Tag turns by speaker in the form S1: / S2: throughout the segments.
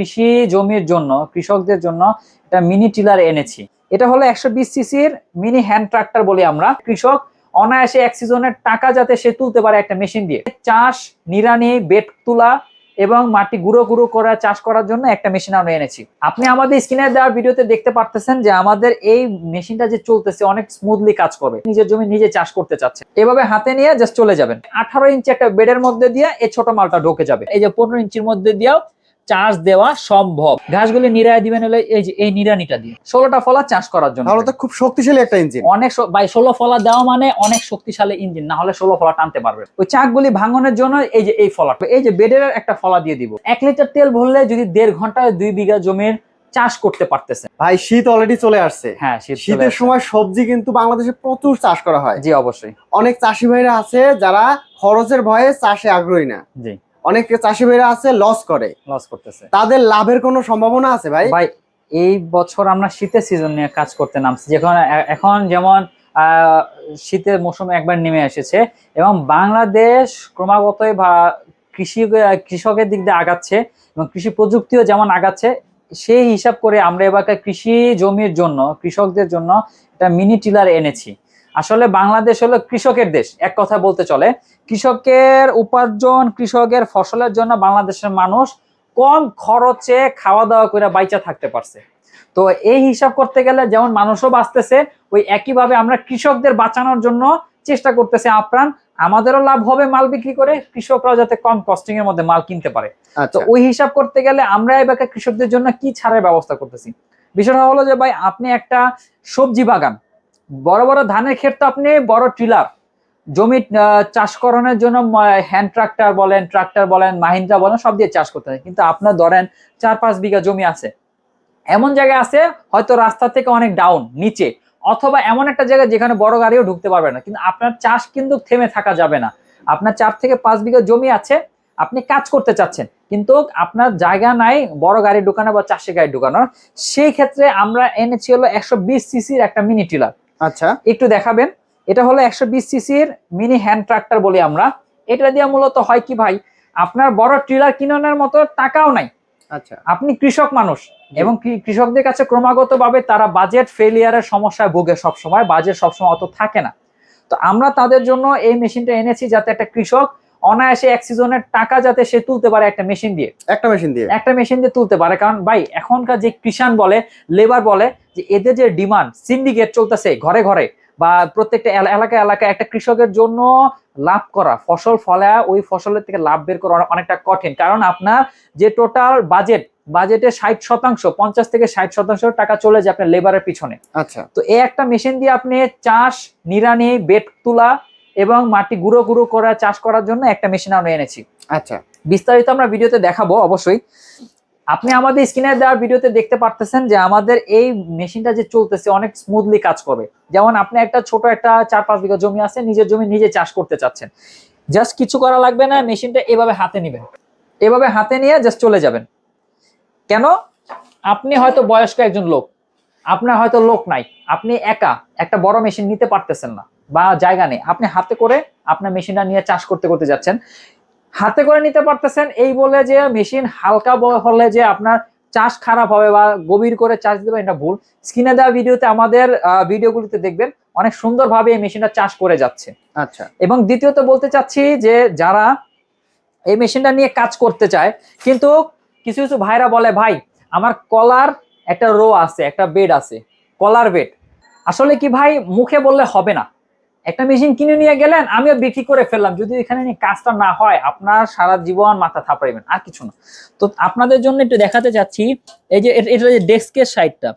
S1: কৃষি জমির জন্য, কৃষকদের জন্য একটা মিনি টিলার এনেছি। এটা হলো একশো বিশ সিসির মিনি হ্যান্ড ট্রাক্টর বলি আমরা। কৃষক অনায়াসে এক সিজনের টাকা যাতে সে তুলতে পারে একটা মেশিন দিয়ে। চাষ নিরানি বেট তোলা এবং মাটি গুঁড়ো গুঁড়ো করা, চাষ করার জন্য একটা মেশিন আমরা এনেছি। আপনি আমাদের স্ক্রিনে দেওয়া ভিডিওতে দেখতে পারতেছেন যে আমাদের এই মেশিনটা যে চলতেছে অনেক স্মুথলি কাজ করবে নিজের জমি নিজে চাষ করতে চাচ্ছে। এভাবে হাতে নিয়ে জাস্ট চলে যাবেন। আঠারো ইঞ্চি একটা বেডের মধ্যে দিয়ে এই ছোট মালটা ঢোকে যাবে। এই যে পনেরো ইঞ্চির মধ্যে দিয়েও চাষ দেওয়া সম্ভব। ঘাসগুলি নিরায় দিবেন হলে এই যে এই নিরানিটা দিয়ে। ষোলোটা ফলা চাষ করার জন্য।
S2: তাহলে তো খুব শক্তিশালী একটা ইঞ্জিন
S1: অনেক বাই ষোলো ফলা দেওয়া মানে অনেক শক্তিশালী ইঞ্জিন না হলে ষোলো ফলা টানতে পারবে। ওই চাকগুলি ভাঙনের জন্য এই যে এই ফলা এই যে বেডের একটা ফলা দিয়ে দিব। এক লিটার তেল ভরলে যদি দেড় ঘন্টায় দুই বিঘা জমির চাষ করতে পারতেছে।
S2: ভাই শীত অলরেডি চলে আসছে।
S1: হ্যাঁ
S2: শীতের সময় সবজি কিন্তু বাংলাদেশে প্রচুর চাষ করা হয়।
S1: জি অবশ্যই।
S2: অনেক চাষি ভাইরা আছে যারা খরচের ভয়ে চাষে আগ্রহী না।
S1: জি।
S2: অনেক চাষি ভাইরা আছে লস করে।
S1: লস করতেছে।
S2: তাদের লাভের কোনো সম্ভাবনা আছে ভাই?
S1: ভাই এই বছর আমরা শীতের সিজন নিয়ে কাজ করতে নামছি। যখন এখন যেমন শীতের মৌসুমে একবার নেমে এসেছে এবং বাংলাদেশ ক্রমাগতই বা কৃষি কৃষকের দিক দিয়ে আগাচ্ছে এবং কৃষি প্রযুক্তিও যেমন আগাচ্ছে সেই হিসাব করে আমরা এবার কৃষি জমির জন্য কৃষকদের জন্য একটা মিনি টিলার এনেছি। আসলে বাংলাদেশ হলো কৃষকের দেশ। এক কথা বলতে চলে কৃষকের উপার্জন কৃষকের ফসলের জন্য বাংলাদেশের মানুষ কম খরচে খাওয়া দাওয়া করে বাইচা থাকতে পারছে। তো এই হিসাব করতে গেলে যেমন মানুষও বাঁচতেছে ওই একইভাবে আমরা কৃষকদের বাঁচানোর জন্য চেষ্টা করতেছি আপ্রাণ। আমাদেরও লাভ হবে মাল বিক্রি করে কৃষকরাও যাতে কম কস্টিং এর মধ্যে মাল কিনতে পারে। তো
S2: আচ্ছা।
S1: ওই হিসাব করতে গেলে আমরা এবার কৃষকদের জন্য কি ছাড়ের ব্যবস্থা করতেছি? বিষয়টা হলো যে ভাই আপনি একটা সবজি বাগান বড় বড় ধানের ক্ষেত তো আপনি বড় ট্রিলার জমি চাষ করানোর জন্য হ্যান্ড ট্রাক্টর বলেন ট্রাক্টর বলেন মাহিন্দ্রা বলেন, সব দিয়ে চাষ করতে হয়। কিন্তু আপনার ধরেন চার পাঁচ বিঘা জমি আছে। এমন জায়গায় আছে, হয়তো রাস্তা থেকে অনেক ডাউন নিচে। অথবা এমন একটা জায়গা যেখানে বড় গাড়িও ঢুকতে পারবে না। কিন্তু আপনার চাষ কিন্তু থেমে থাকা যাবে না। আপনার চার থেকে পাঁচ বিঘা জমি আছে, আপনি কাজ করতে চাচ্ছেন। কিন্তু আপনার জায়গা নাই, বড় গাড়ি ঢুকানো বা চাষি গাড়ি ঢুকানোর সেই ক্ষেত্রে আমরা এনেছি হলো একশো বিশ সিসির একটা মিনি টিলার।
S2: আচ্ছা।
S1: একটু দেখাবেন। এটা হলো একশো বিশ সিসি এর মিনি হ্যান্ড ট্রাক্টর বলি আমরা। এটা দিয়ে মূলত হয় কি ভাই আপনার বড় ট্রিলার কিনানোর মতো টাকাও নাই।
S2: আচ্ছা।
S1: আপনি কৃষক মানুষ এবং কৃষকদের কাছে ক্রমাগত ভাবে তারা বাজেট ফেলিয়ারের সমস্যায় ভোগে সবসময় বাজেট সবসময় অত থাকে না। তো আমরা তাদের জন্য এই মেশিনটা এনেছি যাতে একটা কৃষক অনায়াসে এক সিজনের টাকা যাতে সে তুলতে পারে একটা মেশিন দিয়ে।
S2: একটা মেশিন দিয়ে।
S1: একটা মেশিন দিয়ে তুলতে পারে। কারণ ভাই এখনকার যে কৃষাণ বলে লেবার বলে যে এদের যে ডিমান্ড সিন্ডিকেট চলতেছে ঘরে ঘরে বা প্রত্যেকটা এলাকা এলাকায় একটা কৃষকের জন্য লাভ করা ফসল ফলা ওই ফসলের থেকে লাভ বের করা অনেকটা কঠিন। কারণ আপনার যে টোটাল বাজেট বাজেটের ষাট শতাংশ পঞ্চাশ থেকে ষাট শতাংশ টাকা চলে যায় আপনার লেবারের পিছনে।
S2: আচ্ছা।
S1: তো এই একটা মেশিন দিয়ে আপনি চাষ নিরানি বেট তোলা এবং মাটি গুঁড়ো গুঁড়ো করা চাষ করার জন্য একটা মেশিন আমরা এনেছি।
S2: আচ্ছা।
S1: বিস্তারিত আমরা ভিডিওতে দেখাবো অবশ্যই। আপনি আমাদের স্ক্রিনে দেওয়া ভিডিওতে দেখতে পারতেছেন যে আমাদের এই মেশিনটা যে চলতেছে অনেক স্মুথলি কাজ করবে যেমন আপনি একটা ছোট একটা চার পাঁচ বিঘা জমি আছে নিজের জমি নিজে চাষ করতে চাচ্ছেন। জাস্ট কিছু করা লাগবে না মেশিনটা এভাবে হাতে নেবেন। এভাবে হাতে নিয়ে জাস্ট চলে যাবেন। কেন? আপনি হয়তো বয়স্ক একজন লোক। আপনার হয়তো লোক নাই। আপনি একা একটা বড় মেশিন নিতে পারতেছেন না। বা জায়গা নেই। আপনি হাতে করে আপনার মেশিনটা নিয়ে চাষ করতে করতে যাচ্ছেন। হাতে করে নিতে পারতেছেন এই বলে যে মেশিন হালকা হলে যে আপনার চাষ খারাপ হবে বা গভীর করে চাষ দিতে এটা ভুল। স্ক্রিনে দেওয়া ভিডিওতে আমাদের ভিডিওগুলিতে দেখবেন অনেক সুন্দরভাবে এই মেশিনটা চাষ করে যাচ্ছে।
S2: আচ্ছা।
S1: এবং দ্বিতীয়ত বলতে চাচ্ছি যে যারা এই মেশিনটা নিয়ে কাজ করতে চায় কিন্তু কিছু কিছু ভাইরা বলে ভাই আমার কলার একটা রো আছে একটা বেড আছে কলার বেড। আসলে কি ভাই মুখে বললে হবে না। একটা মেশিন কিনে নিয়ে গেলেন আমিও বিক্রি করে ফেললাম। যদি এখানে কাজটা না হয় আপনার সারা জীবন মাথা থাপড়াইবেন আর কিছু না। তো আপনাদের জন্য একটু দেখাতে চাচ্ছি এই যে এটা যে ডেস্কের সাইডটা।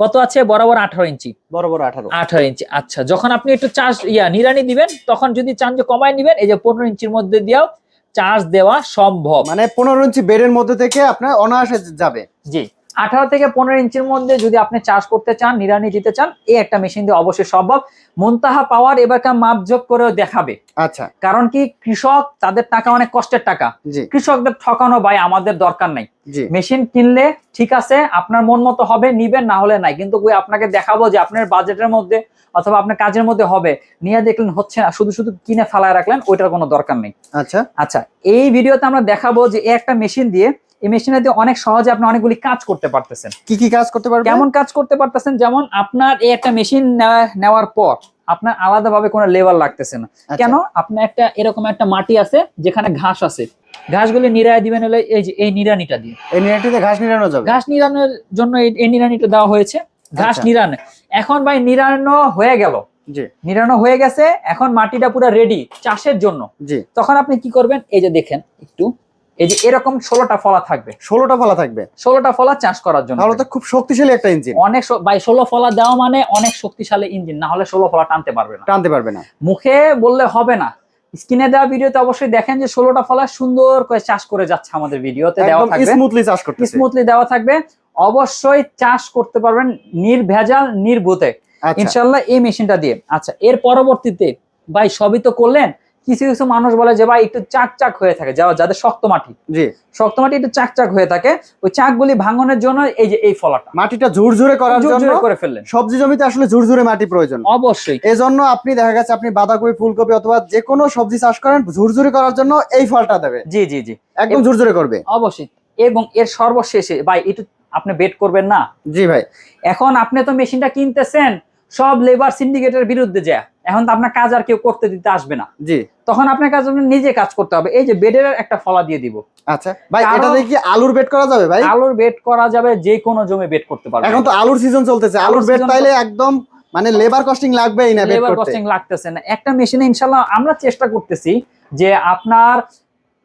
S1: কত আছে? বরাবর আঠারো ইঞ্চি।
S2: বড় আঠারো।
S1: আঠারো ইঞ্চি আচ্ছা। যখন আপনি একটু চার্জ ইয়া নিরানি দিবেন তখন যদি চান যে কমায় নিবেন এই যে পনেরো ইঞ্চির মধ্যে দিয়েও চার্জ দেওয়া সম্ভব।
S2: মানে পনেরো ইঞ্চি বেডের মধ্যে থেকে আপনার অনায়াসে যাবে।
S1: জি। আঠারো থেকে পনেরো ইঞ্চির মধ্যে যদি আপনি চার্জ করতে চান নিরানি দিতে চান এই একটা মেশিন দিয়ে অবশ্যই সম্ভব। মুনতাহা পাওয়ার এবারকার মাপজোক করেও দেখাবে।
S2: আচ্ছা।
S1: কারণ কি কৃষক তাদের টাকা অনেক কষ্টের টাকা। কৃষকদের ঠকানো ভাই আমাদের দরকার নাই। মেশিন কিনলে ঠিক আছে আপনার মন মতো হবে নিবেন না হলে নাই। কিন্তু ওই আপনাকে দেখাবো যে আপনার বাজেটের মধ্যে অথবা আপনার কাজের মধ্যে হবে। নিয়ে দেখলেন হচ্ছে না শুধু শুধু কিনে ফেলায় রাখলেন ওইটার কোনো দরকার নেই।
S2: আচ্ছা।
S1: আচ্ছা এই ভিডিওতে আমরা দেখাবো যে একটা মেশিন দিয়ে এই মেশিনে দিয়ে অনেক সহজে আপনি অনেকগুলি কাজ করতে পারতেছেন।
S2: কি কি কাজ করতে পারবেন?
S1: কেমন কাজ করতে পারতেছেন? যেমন আপনার এই একটা মেশিন নেওয়ার পর আপনার আলাদাভাবে কোনো লেবার লাগতেছে না।
S2: আচ্ছা,
S1: কেন? আপনার একটা এরকম একটা মাটি আছে যেখানে ঘাস আছে। ঘাসগুলি নিরায় দিবেন হলে এই যে এই নিরানিটা দিয়ে।
S2: এই নিরাটিতে ঘাস নিরানো যাবে?
S1: ঘাস নিরানোর জন্য এই- নিরানিটা দেওয়া হয়েছে। ঘাস
S2: আচ্ছা।
S1: নিরান এখন ভাই নিরানো হয়ে গেল।
S2: জি।
S1: নিরানো হয়ে গেছে এখন মাটিটা পুরো রেডি চাষের জন্য।
S2: জি।
S1: তখন আপনি কি করবেন? এই যে দেখেন একটু এই যে এরকম ষোলোটা ফলা থাকবে।
S2: ষোলোটা ফলা থাকবে।
S1: ষোলোটা ফলা চাষ করার জন্য।
S2: তাহলে তো খুব শক্তিশালী একটা ইঞ্জিন
S1: অনেক ভাই ষোলো ফলা দেওয়া মানে অনেক শক্তিশালী ইঞ্জিন না হলে ষোলো ফলা টানতে পারবে না।
S2: টানতে পারবে না।
S1: মুখে বললে হবে না। স্ক্রিনে দেওয়া ভিডিওতে অবশ্যই দেখেন যে ষোলোটা ফলা সুন্দর করে চাষ করে যাচ্ছে আমাদের ভিডিওতে দেওয়া থাকবে।
S2: স্মুথলি চাষ করতেছে।
S1: স্মুথলি দেওয়া থাকবে। অবশ্যই চাষ করতে পারবেন নির্ভেজাল নির্ভূতে
S2: আচ্ছা।
S1: ইনশাল্লাহ এই মেশিনটা দিয়ে। আচ্ছা এর পরবর্তীতে ভাই সবই তো করলেন কিছু কিছু মানুষ বলে যে ভাই একটু চাক চাক হয়ে থাকে। যাওয়া যাদের শক্ত মাটি।
S2: জি।
S1: শক্ত মাটি একটু চাক চাক হয়ে থাকে। ওই চাকগুলি ভাঙনের জন্য এই যে এই ফলাটা।
S2: মাটিটা ঝুরঝুরে করার জন্য
S1: করে ফেললেন।
S2: সবজি জমিতে আসলে ঝুরঝুরে মাটি প্রয়োজন।
S1: অবশ্যই।
S2: এজন্য আপনি দেখা গেছে আপনি বাঁধাকপি ফুলকপি অথবা যে কোনো সবজি চাষ করেন ঝুরঝুরে করার জন্য এই ফলটা দেবে।
S1: জি জি জি।
S2: একদম ঝুরঝুরে করবে।
S1: অবশ্যই। এবং এর সর্বশেষে ভাই একটু আপনি বেট করবেন না?
S2: জি ভাই।
S1: এখন আপনি তো মেশিনটা কিনতেছেন সব লেবার সিন্ডিকেটের বিরুদ্ধে যায়। এখন তো আপনার কাজ আর কেউ করতে দিতে আসবে না।
S2: জি।
S1: তখন আপনার কাজ আপনি নিজে কাজ করতে হবে। এই যে বেডের একটা ফলা দিয়ে দিব।
S2: আচ্ছা। ভাই এটা দিয়ে কি আলুর বেড করা যাবে ভাই?
S1: আলুর বেড করা যাবে যে কোনো জমি বেড করতে পারবে।
S2: এখন তো আলুর সিজন চলতেছে। আলুর বেড তাইলে একদম মানে লেবার কস্টিং লাগবেই না
S1: লেবার কস্টিং লাগতেছে না। একটা মেশিনে ইনশাল্লাহ আমরা চেষ্টা করতেছি যে আপনার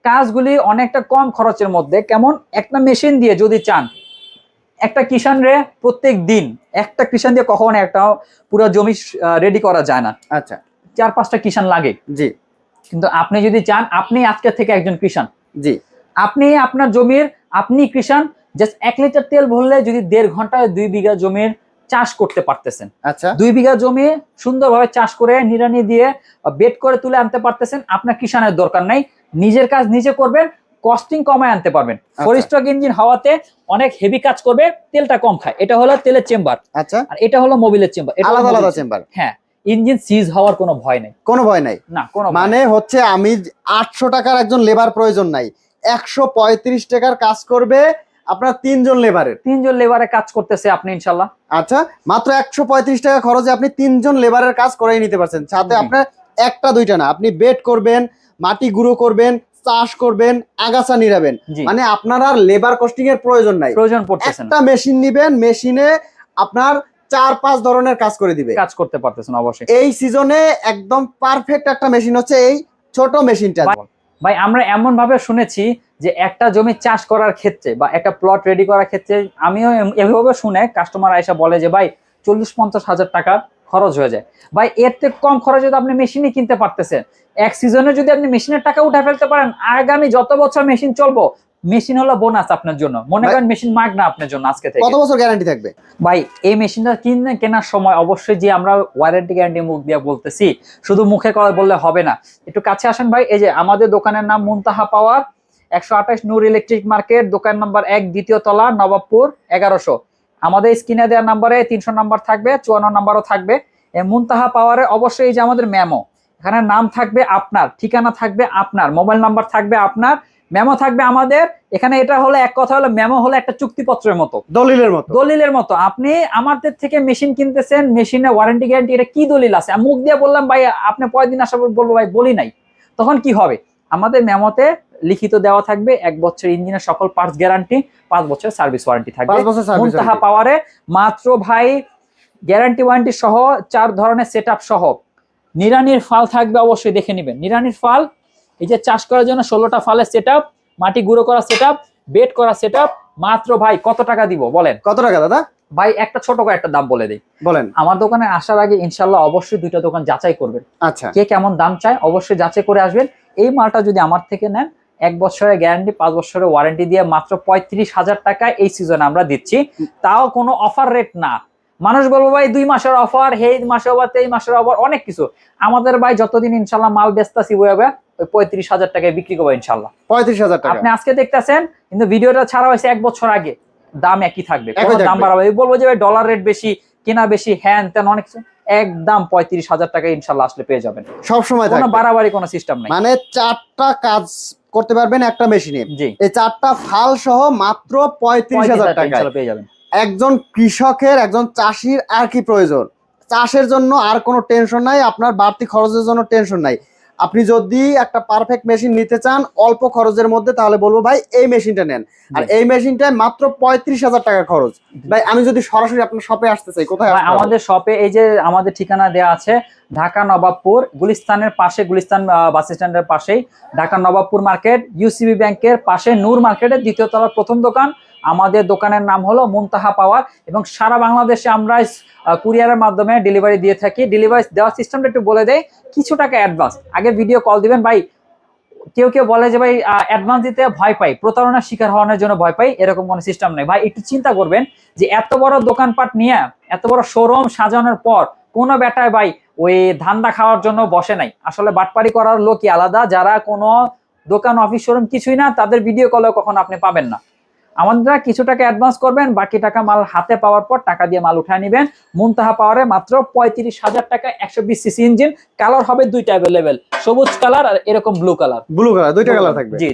S1: কাজগুলি অনেকটা কম খরচের মধ্যে কেমন একটা মেশিন দিয়ে যদি চান একটা কিষান রে প্রত্যেক দিন একটা কিষান দিয়ে কখনো একটা পুরো জমি রেডি করা যায় না।
S2: আচ্ছা।
S1: চার পাঁচটা কিষান লাগে।
S2: জি।
S1: কিন্তু আপনি যদি চান আপনি আজকে থেকে একজন কৃষান।
S2: জি।
S1: আপনি আপনার জমির আপনি কৃষান জাস্ট এক লিটার তেল ভরলে যদি দেড় ঘন্টায় দুই বিঘা জমির চাষ করতে পারতেছেন।
S2: আচ্ছা।
S1: দুই বিঘা জমি সুন্দরভাবে চাষ করে নিরানি দিয়ে বেড করে তুলে আনতে পারতেছেন আপনার কিষানের দরকার নাই। নিজের কাজ নিজে করবেন কস্টিং কমায় আনতে পারবেন। ফোর স্ট্রোক ইঞ্জিন হাওয়াতে অনেক হেভি কাজ করবে তেলটা কম খায়। এটা হলো তেলের চেম্বার।
S2: আচ্ছা।
S1: আর এটা হলো মোবিলের চেম্বার। এটা
S2: আলাদা আলাদা চেম্বার।
S1: হ্যাঁ ইঞ্জিন সিজ হওয়ার কোনো ভয় নেই।
S2: কোনো ভয় নাই।
S1: না কোনো
S2: মানে হচ্ছে আমি আটশো টাকার একজন লেবার প্রয়োজন নাই। একশো পঁয়ত্রিশ টাকার কাজ করবে আপনার তিনজন লেবারের
S1: তিনজন লেবারে কাজ করতেছে আপনি ইনশাল্লাহ।
S2: আচ্ছা মাত্র একশো পঁয়ত্রিশ টাকা খরচে আপনি তিনজন লেবারের কাজ করেই নিতে পারছেন। সাথে আপনার একটা দুইটা না। আপনি বেড করবেন মাটি গুঁড়ো করবেন চাষ করবেন আগাছা নিরাবেন মানে আপনার আর লেবার কস্টিং এর প্রয়োজন নাই।
S1: প্রয়োজন পড়তেছে না।
S2: একটা মেশিন নিবেন মেশিনে আপনার চার পাঁচ ধরনের কাজ করে দিবে।
S1: কাজ করতে পারতেছেন অবশ্যই।
S2: এই সিজনে একদম পারফেক্ট একটা মেশিন হচ্ছে এই ছোট মেশিনটা
S1: ভাই আমরা এমন ভাবে শুনেছি যে একটা জমি চাষ করার ক্ষেত্রে বা একটা প্লট রেডি করার ক্ষেত্রে আমিও এভাবে শুনে কাস্টমার আইসা বলে যে ভাই চল্লিশ পঞ্চাশ হাজার টাকা খরচ হয়ে যায়। ভাই এর থেকে কম খরচে তো আপনি মেশিনই কিনতে পারতেছেন। এক সিজনে যদি আপনি মেশিনের টাকা উঠে ফেলতে পারেন আগামী যত বছর মেশিন চলবো মেশিন হলো বোনাস আপনার জন্য। মনে করেন মেশিন মাগ না আপনার জন্য আজকে থেকে।
S2: কত বছর গ্যারান্টি থাকবে?
S1: ভাই এই মেশিনটা কিনে কেনার সময় অবশ্যই যে আমরা ওয়ারেন্টি গ্যারান্টি মুখ দিয়ে বলতেছি শুধু মুখে কথা বললে হবে না। একটু কাছে আসেন ভাই এই যে আমাদের দোকানের নাম মুনতাহা পাওয়ার একশো আঠাশ নূর ইলেকট্রিক মার্কেট দোকান নাম্বার এক দ্বিতীয় তলা নবাবপুর এগারোশো। আমাদের স্ক্রিনে দেওয়ার নাম্বারে তিনশো নাম্বার থাকবে চুয়ান্ন নাম্বারও থাকবে। মুনতাহা পাওয়ারে অবশ্যই এই যে আমাদের মেমো এখানে নাম থাকবে আপনার ঠিকানা থাকবে আপনার মোবাইল নাম্বার থাকবে আপনার মেমো থাকবে আমাদের। এখানে এটা হলো এক কথা হলো মেমো হলো একটা চুক্তিপত্রের মতো।
S2: দলিলের মতো।
S1: দলিলের মতো। আপনি আমাদের থেকে মেশিন কিনতেছেন মেশিনে ওয়ারেন্টি গ্যারান্টি এটা কি দলিল আছে? আমি মুখ দিয়ে বললাম ভাই আপনি পরের দিন আসার বলব ভাই বলি নাই। তখন কি হবে? আমাদের মেমোতে লিখিত দেওয়া থাকবে এক বছর ইঞ্জিনের সকল পার্টস গ্যারান্টি পাঁচ বছর সার্ভিস ওয়ারেন্টি থাকবে। মুনতাহা পাওয়ারে মাত্র ভাই গ্যারান্টি ওয়ারেন্টি সহ চার ধরনের সেট সহ। নিরানির ফাল থাকবে অবশ্যই দেখে নেবেন। নিরানির ফাল এই যে চাষ করার জন্য ষোলোটা ফালের সেট মাটি গুঁড়ো করা সেট বেড করা সেট মাত্র ভাই কত টাকা দিব বলেন?
S2: কত টাকা দাদা?
S1: ভাই একটা ছোট করে একটা দাম বলে দিই।
S2: বলেন।
S1: আমার দোকানে আসার আগে ইনশাল্লাহ অবশ্যই দুইটা দোকান যাচাই করবেন।
S2: আচ্ছা।
S1: কে কেমন দাম চায় অবশ্যই যাচাই করে আসবেন। এই মালটা যদি আমার থেকে নেন এক বছরের গ্যারান্টি পাঁচ বছরের ওয়ারেন্টি দিয়ে মাত্র পঁয়ত্রিশ হাজার টাকায় এই সিজনে আমরা দিচ্ছি। তাও কোনো অফার রেট না। মানুষ বলব ভাই দুই মাসের অফার হে মাসের অফার তেই মাসের অফার অনেক কিছু। আমাদের ভাই যতদিন ইনশাল্লাহ মাল বেচতাছি বইবে ওই পঁয়ত্রিশ হাজার টাকায় বিক্রি করব ইনশাল্লাহ।
S2: পঁয়ত্রিশ হাজার টাকা।
S1: আপনি আজকে দেখতেছেন কিন্তু ভিডিওটা ছাড়া হয়েছে এক বছর আগে। দাম একই থাকবে। দাম বাড়াবে। বলব যে ভাই ডলার রেট বেশি কেনা বেশি হ্যান তেন অনেক কিছু। একদম পঁয়ত্রিশ হাজার টাকা ইনশাল্লাহ আসলে পেয়ে যাবেন।
S2: সব সময়
S1: কোনো বাড়াবাড়ি কোনো সিস্টেম নেই।
S2: মানে চারটা কাজ করতে পারবেন একটা মেশিনে
S1: জি।
S2: এই চারটা ফাল সহ মাত্র পঁয়ত্রিশ হাজার টাকা
S1: পেয়ে যাবেন।
S2: একজন কৃষকের একজন চাষির আর কি প্রয়োজন? চাষের জন্য আর কোনো টেনশন নাই আপনার বাড়তি খরচের জন্য টেনশন নাই। আপনি যদি একটা পারফেক্ট মেশিন নিতে চান অল্প খরচের মধ্যে তাহলে বলব ভাই এই মেশিনটা নেন আর। এই মেশিনটায় মাত্র পঁয়ত্রিশ হাজার টাকা খরচ ভাই আমি যদি সরাসরি আপনার শপে আসতে চাই কোথায়?
S1: আমাদের শপে এই যে আমাদের ঠিকানা দেওয়া আছে ঢাকা নবাবপুর গুলিস্তানের পাশে গুলিস্তান বাস স্ট্যান্ডের পাশেই ঢাকা নবাবপুর মার্কেট ইউসিবি ব্যাংকের পাশে নূর মার্কেটের দ্বিতীয় তলার প্রথম দোকান আমাদের দোকানের নাম হলো মুনতাহা পাওয়ার এবং সারা বাংলাদেশে আমরা কুরিয়ারের মাধ্যমে ডেলিভারি দিয়ে থাকি। ডেলিভারি দেওয়ার সিস্টেমটা একটু বলে দেয় কিছু টাকা অ্যাডভান্স আগে ভিডিও কল দিবেন, ভাই, কেউ কেউ বলে যে, ভাই অ্যাডভান্স দিতে ভয় পাই, প্রতারণার শিকার হওয়ার জন্য ভয় পাই, এরকম কোনো সিস্টেম নেই। ভাই, একটু চিন্তা করবেন যে, এত বড় দোকানপাট নিয়ে, এত বড় শোরুম সাজানোর পর, কোনো বেটায়, ভাই, ওই ধান্দা খাওয়ার জন্য বসে নাই। আসলে বাটপারি করার লোকই আলাদা। যারা কোনো দোকান অফিস শোরুম কিছুই না, তাদের ভিডিও কলেও কখনো আপনি পাবেন না। আমাদের কিছু টাকা অ্যাডভান্স করবেন বাকি টাকা মাল হাতে পাওয়ার পর টাকা দিয়ে মাল উঠায় নেবেন। মুনতাহা পাওয়ারে মাত্র পঁয়ত্রিশ হাজার টাকা একশো বিশ সিসি ইঞ্জিন কালার হবে দুইটা অ্যাভেলেবেল সবুজ কালার আর এরকম ব্লু কালার
S2: ব্লু কালার দুইটা কালার থাকবে।
S1: জি।